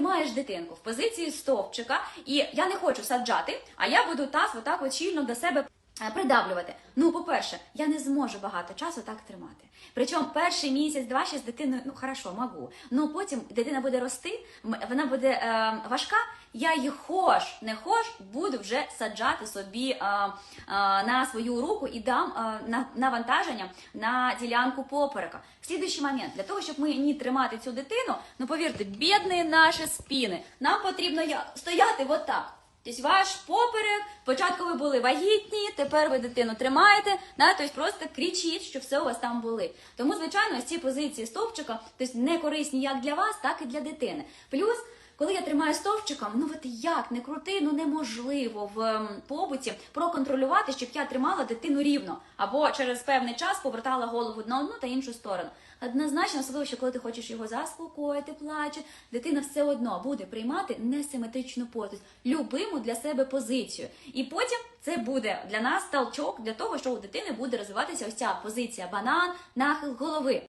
тримаєш дитинку в позиції стовпчика, і я не хочу саджати, а я буду таз отак от щільно до себе е, придавлювати. Ну, по-перше, я не зможу багато часу так тримати. Причому перший місяць, два ще з дитиною, ну хорошо, можу. Ну потім дитина буде рости, вона буде е, важка. Я її хош, не хош, буду вже саджати собі е, е, на свою руку і дам е, на навантаження на ділянку поперека. Слідуючий момент для того, щоб ми не тримати цю дитину, ну повірте, бідні наші спіни. Нам потрібно стояти отак. Тобто ваш поперек, спочатку ви були вагітні, тепер ви дитину тримаєте, да, тобто просто кричіть, що все у вас там були. Тому, звичайно, ось ці позиції стовпчика тобто не корисні як для вас, так і для дитини. Плюс, коли я тримаю стовпчиком, ну от як не крути, ну неможливо в побуті проконтролювати, щоб я тримала дитину рівно, або через певний час повертала голову на одну та іншу сторону. Однозначно, особливо, що коли ти хочеш його заспокоїти, плаче, дитина все одно буде приймати несиметричну позицію, любиму для себе позицію. І потім це буде для нас толчок для того, що у дитини буде розвиватися ось ця позиція банан, нахил голови.